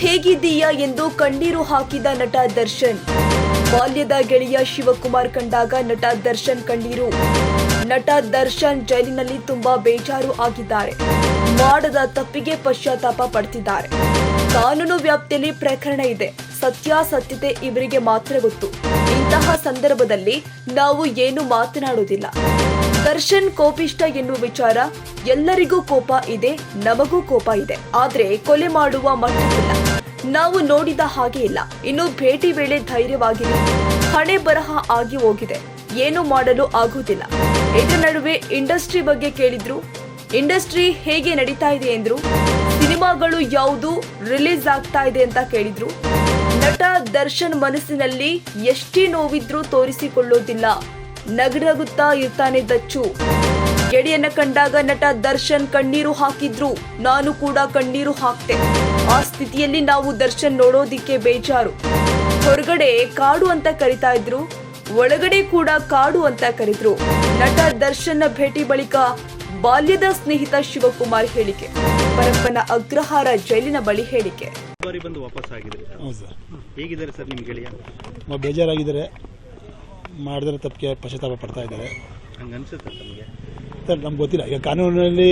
ಹೇಗಿದ್ದೀಯಾ ಎಂದು ಕಣ್ಣೀರು ಹಾಕಿದ ನಟ ದರ್ಶನ್? ಬಾಲ್ಯದ ಗೆಳೆಯ ಶಿವಕುಮಾರ್ ಕಂಡಾಗ ನಟ ದರ್ಶನ್ ಕಣ್ಣೀರು. ನಟ ದರ್ಶನ್ ಜೈಲಿನಲ್ಲಿ ತುಂಬಾ ಬೇಜಾರು ಆಗಿದ್ದಾರೆ. ಮಾಡದ ತಪ್ಪಿಗೆ ಪಶ್ಚಾತ್ತಾಪ ಪಡ್ತಿದ್ದಾರೆ. ಕಾನೂನು ವ್ಯಾಪ್ತಿಯಲ್ಲಿ ಪ್ರಕರಣ ಇದೆ. ಸತ್ಯಾಸತ್ಯತೆ ಇವರಿಗೆ ಮಾತ್ರ ಗೊತ್ತು. ಇಂತಹ ಸಂದರ್ಭದಲ್ಲಿ ನಾವು ಏನು ಮಾತನಾಡುವುದಿಲ್ಲ. ದರ್ಶನ್ ಕೋಪಿಷ್ಟ ಎನ್ನುವ ವಿಚಾರ ಎಲ್ಲರಿಗೂ ಕೋಪ ಇದೆ, ನಮಗೂ ಕೋಪ ಇದೆ. ಆದ್ರೆ ಕೊಲೆ ಮಾಡುವ ಮಟ್ಟಿಲ್ಲ ನಾವು ನೋಡಿದ ಹಾಗೆ ಇಲ್ಲ. ಇನ್ನು ಭೇಟಿ ವೇಳೆ ಧೈರ್ಯವಾಗಿದೆ ಹಣೆ ಬರಹ ಆಗಿ ಹೋಗಿದೆ. ಏನು ಮಾಡಲು ಆಗುವುದಿಲ್ಲ. ಇದರ ನಡುವೆ ಇಂಡಸ್ಟ್ರಿ ಬಗ್ಗೆ ಕೇಳಿದ್ರು. ಇಂಡಸ್ಟ್ರಿ ಹೇಗೆ ನಡೀತಾ ಇದೆ ಎಂದ್ರು. ಸಿನಿಮಾಗಳು ಯಾವುದು ರಿಲೀಸ್ ಆಗ್ತಾ ಇದೆ ಅಂತ ಕೇಳಿದ್ರು. ನಟ ದರ್ಶನ್ ಮನಸ್ಸಿನಲ್ಲಿ ಎಷ್ಟೇ ನೋವಿದ್ರೂ ತೋರಿಸಿಕೊಳ್ಳೋದಿಲ್ಲ. ನಗನಗುತ್ತಾ ಇರ್ತಾನೆ ದಚ್ಚು. ಗೆಳೆಯನ್ನ ಕಂಡಾಗ ನಟ ದರ್ಶನ್ ಕಣ್ಣೀರು ಹಾಕಿದ್ರು. ನಾನು ಕೂಡ ಕಣ್ಣೀರು ಹಾಕ್ತೆ. ಆ ಸ್ಥಿತಿಯಲ್ಲಿ ನಾವು ದರ್ಶನ್ ನೋಡೋದಿಕ್ಕೆ ಬೇಜಾರು. ಹೊರಗಡೆ ಕಾಡು ಅಂತ ಕರಿತಾ ಇದ್ರು. ಒಳಗಡೆ ಕೂಡ ಕಾಡು ಅಂತ ಕರೆದ್ರು. ನಟ ದರ್ಶನ್ನ ಭೇಟಿ ಬಳಿಕ ಬಾಲ್ಯದ ಸ್ನೇಹಿತ ಶಿವಕುಮಾರ್ ಹೇಳಿಕೆ. ಪರಪ್ಪನ ಅಗ್ರಹಾರ ಜೈಲಿನ ಬಳಿ ಹೇಳಿಕೆ. ಬಾರಿ ಬಂದು ವಾಪಸ್ ಆಗಿದೆ ಹೇಗಿದ್ದಾರೆ ಸರ್ ನಿಮ್ಮ ಗೆಳೆಯ? ಬೇಜಾರಾಗಿದ್ದಾರೆ. ಮಾಡಿದ್ರೆ ತಪ್ಪಿಗೆ ಪಶ್ಚಾತ್ತಾಪ ಪಡ್ತಾ ಇದ್ದಾರೆ. ಹಂಗೆ ಅನ್ಸುತ್ತೆ ತಮಗೆ? ಸರ್ ನಮ್ಗೆ ಗೊತ್ತಿಲ್ಲ. ಈಗ ಕಾನೂನಲ್ಲಿ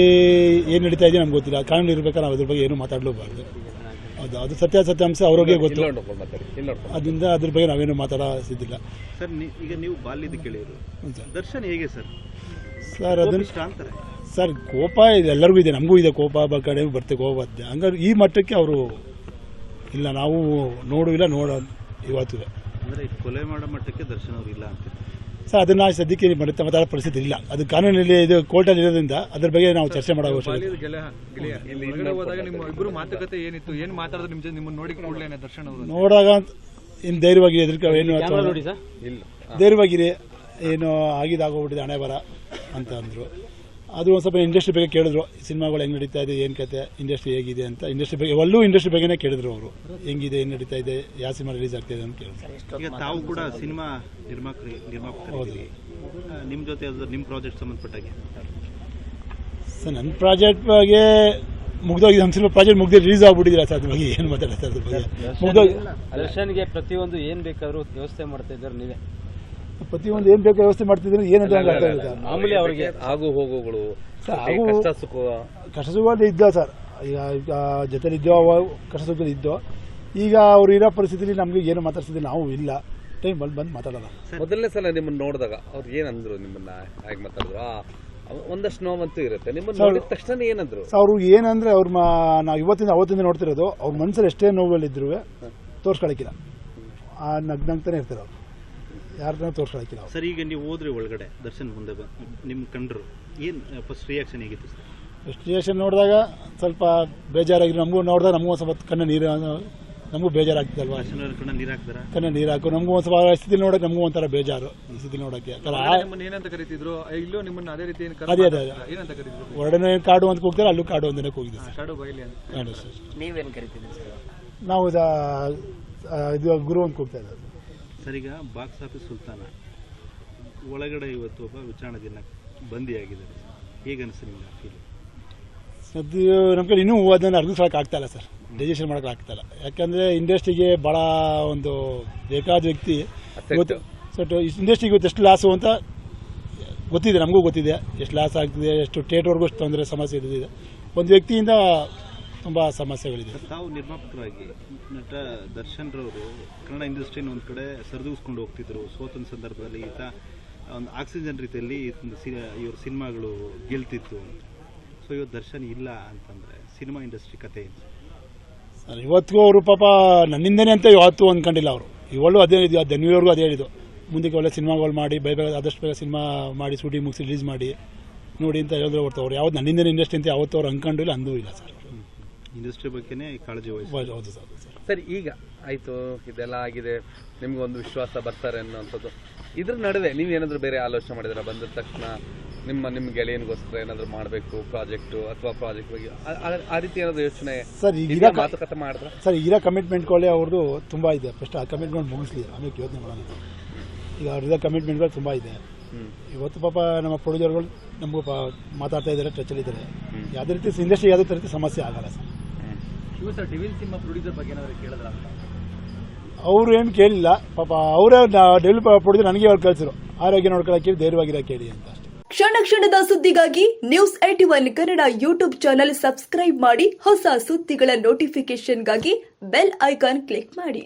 ಏನು ನಡೀತಾ ಇದೆ ನಮ್ಗೆ ಗೊತ್ತಿಲ್ಲ. ಕಾನೂನು ಇರಬೇಕಾದ್ರೆ ನಾವು ಅದ್ರ ಬಗ್ಗೆ ಏನು ಮಾತಾಡಲೂಬಾರ್ದು. ಹೌದು ಅದು ಸತ್ಯಾಸತ್ಯಾಂಶ ಅವ್ರಿಗೆ ಗೊತ್ತು. ಅದರಿಂದ ಅದ್ರ ಬಗ್ಗೆ ನಾವೇನು ಮಾತಾಡಿಲ್ಲ ಸರ್ ಈಗ ನೀವು ಬಾಲ್ಯದ ದರ್ಶನ್ ಹೇಗೆ ಸರ್? ಸರ್ ಅದನ್ನ ಸರ್ ಕೋಪ ಇದೆ ಎಲ್ಲರಿಗೂ ಇದೆ ನಮಗೂ ಇದೆ ಕೋಪ ಬ ಕಡೆ ಬರ್ತೆ ಕೋಪ ಹಂಗಾದ್ರೆ ಈ ಮಟ್ಟಕ್ಕೆ ಅವರು ಇಲ್ಲ ನಾವು ನೋಡುವಿಲ್ಲ ನೋಡೋ ಇವತ್ತು ಅಂದ್ರೆ ಕೊಲೆ ಮಾಡೋ ಮಟ್ಟಕ್ಕೆ ದರ್ಶನ್ ಅವ್ರು ಇಲ್ಲ ಅಂತ. ಸರ್ ಅದನ್ನ ಸದ್ಯಕ್ಕೆ ಮತ್ತೆ ಮಾತಾಡೋ ಪರಿಸ್ಥಿತಿ ಇಲ್ಲ. ಅದು ಕಾನೂನಲ್ಲಿ ಇದು ಕೋರ್ಟಲ್ಲಿ ಇರೋದ್ರಿಂದ ಅದ್ರ ಬಗ್ಗೆ ನಾವು ಚರ್ಚೆ ಮಾಡೋ ಅವಶ್ಯಕತೆ ನಿಮ್ಮ ಇಬ್ಬರು ಮಾತುಕತೆ ಏನಿತ್ತು? ಏನ್ ಮಾತಾಡಿದ್ರೆ ನಿಮ್ ಜೊತೆ ನಿಮ್ಮನ್ನ ನೋಡಿ ಕೂಡಲೇ ದರ್ಶನ್ ಅವರು ನೋಡಾಗ ಇನ್ನು ಧೈರ್ಯವಾಗಿ ಎದುರ್ಕ ಏನು ಧೈರ್ಯವಾಗಿರಿ ಏನು ಆಗಿದಾಗೋಗ್ಬಿಟ್ಟಿದೆ ಹಣೆ ಬರ ಅಂತ ಅಂದರು. ಅದು ಒಂದು ಸ್ವಲ್ಪ ಇಂಡಸ್ಟ್ರಿ ಬಗ್ಗೆ ಕೇಳಿದ್ರು ಸಿನಿಮಾಗಳು ಹೆಂಗೆ ನಡೀತಾ ಇದೆ ಏನು ಕತೆ ಇಂಡಸ್ಟ್ರಿ ಹೇಗಿದೆ ಅಂತ. ಇಂಡಸ್ಟ್ರಿ ಬಗ್ಗೆ ಒಳ್ಳೂ ಇಂಡಸ್ಟ್ರಿ ಬಗ್ಗೆನೇ ಕೇಳಿದ್ರು ಅವರು. ಹೆಂಗಿದೆ ಏನು ನಡೀತಾ ಇದೆ ಯಾವ ಸಿನಿಮಾ ರಿಲೀಸ್ ಆಗ್ತಿದೆ ಅಂತ ಕೇಳಿದ್ರು. ಈಗ ತಾವು ಕೂಡ ಸಿನಿಮಾ ನಿರ್ಮಾಪಕರಿ ನಿರ್ಮಾಪಕರಿದ್ದೀರಿ. ನಿಮ್ಮ ನಿಮ್ ಜೊತೆ ನಿಮ್ಮ ನಿಮ್ ಪ್ರಾಜೆಕ್ಟ್ ಸಂಬಂಧಪಟ್ಟಾಗೆ. ಸರ್ ನನ್ನ ಪ್ರಾಜೆಕ್ಟ್ ಬಗ್ಗೆ ಮುಗ್ದೋಗಿದೆ. ನಮ್ಮ ಸಿನಿಮಾ ಪ್ರಾಜೆಕ್ಟ್ ಮುಗ್ದು ರಿಲೀಸ್ ಆಗ್ಬಿಟ್ಟಿದ್ದೀರಾ ಸರ್ ಅದ್ರ ಬಗ್ಗೆ ಏನು ಮಾತಾಡ್ತಾ ಅದ್ರ ಬಗ್ಗೆ? ಮುಗ್ದೋಗಿ ದರ್ಶನ್ಗೆ ಪ್ರತಿಯೊಂದು ಏನು ಬೇಕಾದ್ರೂ ವ್ಯವಸ್ಥೆ ಮಾಡ್ತಾ ಇದ್ದಾರೆ ನೀವೇ. ಪ್ರತಿಯೊಂದು ಏನು ಬೇಕು ವ್ಯವಸ್ಥೆ ಮಾಡ್ತಿದ್ರೆ ಏನಂತ ನಂಗೆ ಅರ್ಥ ಮಾಮೂಲಿ ಅವ್ರಿಗೆ ಆಗು ಹೋಗುಗಳು ಆಗು- ಕಷ್ಟ ಸುಖ. ಕಷ್ಟ ಸುಖದಲ್ಲಿ ಇದ್ದ ಸರ್. ಈಗ ಈಗ ಜೊತೆಲಿ ಇದ್ದೋ ಕಷ್ಟ ಸುಖದಲ್ಲಿ ಇದ್ದೋ. ಈಗ ಅವ್ರು ಇರೋ ಪರಿಸ್ಥಿತಿಲಿ ನಮಗೆ ಏನು ಮಾತಾಡ್ಸಿದ್ರೆ ನಾವು ಇಲ್ಲ. ಟೈಮ್ ಬಂದು ಬಂದು ಮಾತಾಡಲ್ಲ ಮೊದಲನೇ ಸಲ ನಿಮ್ಮನ್ನ ನೋಡಿದಾಗ ಅವ್ರು ಏನಂದ್ರು ನಿಮ್ಮನ್ನ ಹೇಗೆ ಮಾತಾಡಿದ್ರು? ಒಂದಷ್ಟು ನೋವಂತೂ ಇರುತ್ತೆ. ನಿಮ್ಮನ್ನ ನೋಡಿದ ತಕ್ಷಣ ಏನಂದ್ರು? ಅವ್ರು ಅವರು ಏನಂದ್ರೆ ಅವ್ರ ಮಾ ನಾವು ಇವತ್ತಿಂದ ಅವತ್ತಿಂದ ನೋಡ್ತಿರೋದು ಅವ್ರ ಮನಸ್ಸಲ್ಲಿ ಎಷ್ಟೇ ನೋವುಗಳಿದ್ರು ತೋರ್ಸ್ಕೊಳಕ್ಕಿಲ್ಲ. ಆ ನಗ್ನಗ್ತಾನೆ ಇರ್ತಾರೆ ಅವ್ರು. ಯಾರನ್ನ ತೋರ್ಸ್ಕೊಳಕ್ಕಿಲ್ಲ ಅವ್ರು. ಸರ್ ಈಗ ನೀವು ಹೋದ್ರಿ ಒಳಗಡೆ ದರ್ಶನ್ ಮುಂದೆ ಬಂದು ನಿಮ್ ಕಂಡ್ರು ಏನು ಫಸ್ಟ್ ರಿಯಾಕ್ಷನ್ ಹೇಗಿತ್ತು ಸರ್? ರಿಯಾಕ್ಷನ್ ನೋಡಿದಾಗ ಸ್ವಲ್ಪ ಬೇಜಾರಾಗಿ ನಮಗೂ ನೋಡಿದಾಗ ನಮಗೂ ಒಂದು ಸ್ವಲ್ಪ ಕಣ್ಣ ನೀರು ನಮಗೂ ಬೇಜಾರಾಗ್ತದಲ್ವಾ ಕಣ್ಣ ನೀರು ಹಾಕ್ತಾರ ಕಣ್ಣ ನೀರು ಹಾಕು ನಮಗೂ ಒಂದು ಸ್ವಲ್ಪ ಸ್ಥಿತಿ ನೋಡೋಕೆ ನಮಗೂ ಒಂಥರ ಬೇಜಾರು ಈ ಸ್ಥಿತಿ ನೋಡೋಕ್ಕೆ. ಏನಂತ ಕರೀತಿದ್ರು? ಇಲ್ಲೂ ನಿಮ್ಮನ್ನ ಅದೇ ರೀತಿ ಅದೇ ಅದೇ? ಏನಂತ ಕರೀತಿದ್ರು? ಹೊರಡನೆ ಕಾಡು ಅಂತ ಕೂಗ್ತಾರೆ ಅಲ್ಲೂ ಕಾಡು ಅಂತಲೇ ಕೂಗಿದೆ ಸರ್. ಕಾಡು ಬೈಲಿ ಅಂತ. ಕಾಡು ಸರ್. ನೀವೇನ್ ಸರ್? ನಾವು ಇದು, ಗುರು ಅಂತ ಕೂಗ್ತಾ ಇರೋದು. ಸರ್ ಈಗ ಬಾಕ್ಸ್ ಆಫೀಸ್ ಸುಲ್ತಾನ. ಒಳಗಡೆ ಇವತ್ತು ಒಬ್ಬ ವಿಚಾರಣೆ ದಿನ ಬಂದಿಯಾಗಿದ್ದಾರೆ. ಹೇಗೆ ಅನಿಸ್ತು ನಿಮ್ಗೆ ಫೀಲ್ ಸದ್ಯ ನಮ್ಮ ಕಡೆ ಇನ್ನೂ ಅದನ್ನು ಅರ್ಧ ಆಗ್ತಾ ಇಲ್ಲ ಸರ್. ಡೈಜೆಷನ್ ಮಾಡೋಕೆ ಆಗ್ತಾ ಇಲ್ಲ. ಯಾಕಂದರೆ ಇಂಡಸ್ಟ್ರಿಗೆ ಭಾಳ ಒಂದು ಬೇಕಾದ ವ್ಯಕ್ತಿ. ಇವತ್ತು ಸೊ ಇಂಡಸ್ಟ್ರಿಗೆ ಇವತ್ತು ಎಷ್ಟು ಲಾಸು ಅಂತ ಗೊತ್ತಿದೆ. ನಮಗೂ ಗೊತ್ತಿದೆ. ಎಷ್ಟು ಲಾಸ್ ಆಗ್ತಿದೆ ಎಷ್ಟು ಟೇಟ್ವರೆಗೂ ಎಷ್ಟು ತೊಂದರೆ ಸಮಸ್ಯೆ ಇದ್ದಿದೆ. ಒಂದು ವ್ಯಕ್ತಿಯಿಂದ ತುಂಬ ಸಮಸ್ಯೆಗಳಿದೆ. ತಾವು ನಿರ್ಮಾಪಕರಾಗಿ ನಟ ದರ್ಶನ್ ರವರು ಕನ್ನಡ ಇಂಡಸ್ಟ್ರಿನ ಒಂದು ಕಡೆ ಸರಿದೂಗಿಸ್ಕೊಂಡು ಹೋಗ್ತಿದ್ರು. ಸೋತನ ಸಂದರ್ಭದಲ್ಲಿ ಈತ ಒಂದು ಆಕ್ಸಿಜನ್ ರೀತಿಯಲ್ಲಿ ಇವ್ರ ಸಿನಿಮಾಗಳು ಗೆಲ್ತಿತ್ತು ಸೊ ಇವತ್ತು ದರ್ಶನ್ ಇಲ್ಲ ಅಂತಂದ್ರೆ ಸಿನಿಮಾ ಇಂಡಸ್ಟ್ರಿ ಕತೆ ಸರ್ ಇವತ್ತಿಗೂ ಅವರು ಪಾಪ ನನ್ನಿಂದನೇ ಅಂತ ಇವತ್ತು ಅಂದ್ಕೊಂಡಿಲ್ಲ ಅವರು. ಇವಳು ಅದೇ ಹೇಳಿದ್ವಿ ಅದು ನ್ಯೂಯರ್ಗೂ ಅದೇ ಹೇಳಿದ್ದು ಮುಂದಕ್ಕೆ ಒಳ್ಳೆ ಸಿನಿಮಾಗಳು ಮಾಡಿ ಬೇಗ ಬೇಗ ಆದಷ್ಟು ಬೇಗ ಸಿನಿಮಾ ಮಾಡಿ ಶೂಟಿಂಗ್ ಮುಗಿಸಿ ರಿಲೀಸ್ ಮಾಡಿ ನೋಡಿ ಅಂತ ಹೇಳಿದ್ರೆ ಹೊರತು ಅವ್ರು. ಯಾವ್ದು ನನ್ನಿಂದನೇ ಇಂಡಸ್ಟ್ರಿ ಅಂತ ಯಾವತ್ತೂ ಅವ್ರು ಅಂದ್ಕೊಂಡು ಇಲ್ಲ ಅಂದೂ ಇಲ್ಲ ಸರ್. ಇಂಡಸ್ಟ್ರಿ ಬಗ್ಗೆನೇ ಕಾಳಜಿ ವಹಿಸಿ ಹೌದು ಸರ್ ಸರ್. ಸರ್ ಈಗ ಆಯಿತು ಇದೆಲ್ಲ ಆಗಿದೆ. ನಿಮ್ಗೆ ಒಂದು ವಿಶ್ವಾಸ ಬರ್ತಾರೆ ಅನ್ನೋಂಥದ್ದು ಇದ್ರ ನಡುವೆ ನೀವೇನಾದ್ರೂ ಬೇರೆ ಆಲೋಚನೆ ಮಾಡಿದ್ರೆ? ಬಂದ ತಕ್ಷಣ ನಿಮ್ಮ ನಿಮ್ಮ ಗೆಳೆಯನಿಗೋಸ್ಕರ ಏನಾದರೂ ಮಾಡಬೇಕು ಪ್ರಾಜೆಕ್ಟು ಅಥವಾ ಪ್ರಾಜೆಕ್ಟ್ ಬಗ್ಗೆ? ಆ- ರೀತಿ ಏನಾದರೂ ಯೋಚನೆ ಸರ್ ಈಗ ಮಾತುಕತೆ ಮಾಡಿದ್ರ? ಸರ್ ಇರೋ ಕಮಿಟ್ಮೆಂಟ್ಗಳೇ ಅವ್ರದ್ದು ತುಂಬ ಇದೆ. ಫಸ್ಟ್ ಆ ಕಮಿಟ್ಮೆಂಟ್ ಮುಗಿಸ್ಲಿ ಆಮೇಲೆ ಯೋಚನೆ ಮಾಡೋಣ. ಈಗ ಅವ್ರದ್ದು ಕಮಿಟ್ಮೆಂಟ್ಗಳು ತುಂಬ ಇದೆ. ಇವತ್ತು ಪಾಪ ನಮ್ಮ ಪ್ರೊಡ್ಯೂಸರ್ಗಳು ನಮಗೂ ಪಾ ಮಾತಾಡ್ತಾ ಇದ್ದಾರೆ ಟಚಲ್ಲಿದ್ದಾರೆ ಯಾವುದೇ ರೀತಿ ಇಂಡಸ್ಟ್ರಿ ಯಾವುದೇ ರೀತಿ ಸಮಸ್ಯೆ ಆಗಲ್ಲ ಸರ್. ಅವರು ಏನು ಕೇಳಿಲ್ಲ. ಪಾಪ ಅವರೇ ಡೆಲ್ ಪಡೆದು ನನಗೆ ಅವ್ರು ಕಳಿಸಿರು ಆರೋಗ್ಯ ನೋಡ್ಕೊಳಕ್ಕೆ ಧೈರ್ಯವಾಗಿರೋ ಕೇಳಿ ಅಂತ ಕ್ಷಣ ಕ್ಷಣದ ಸುದ್ದಿಗಾಗಿ news eighty one Kannada YouTube channel subscribe ಮಾಡಿ ಹೊಸ ಸುದ್ದಿಗಳ ನೋಟಿಫಿಕೇಶನ್ಗಾಗಿ ಬೆಲ್ ಐಕಾನ್ ಕ್ಲಿಕ್ ಮಾಡಿ.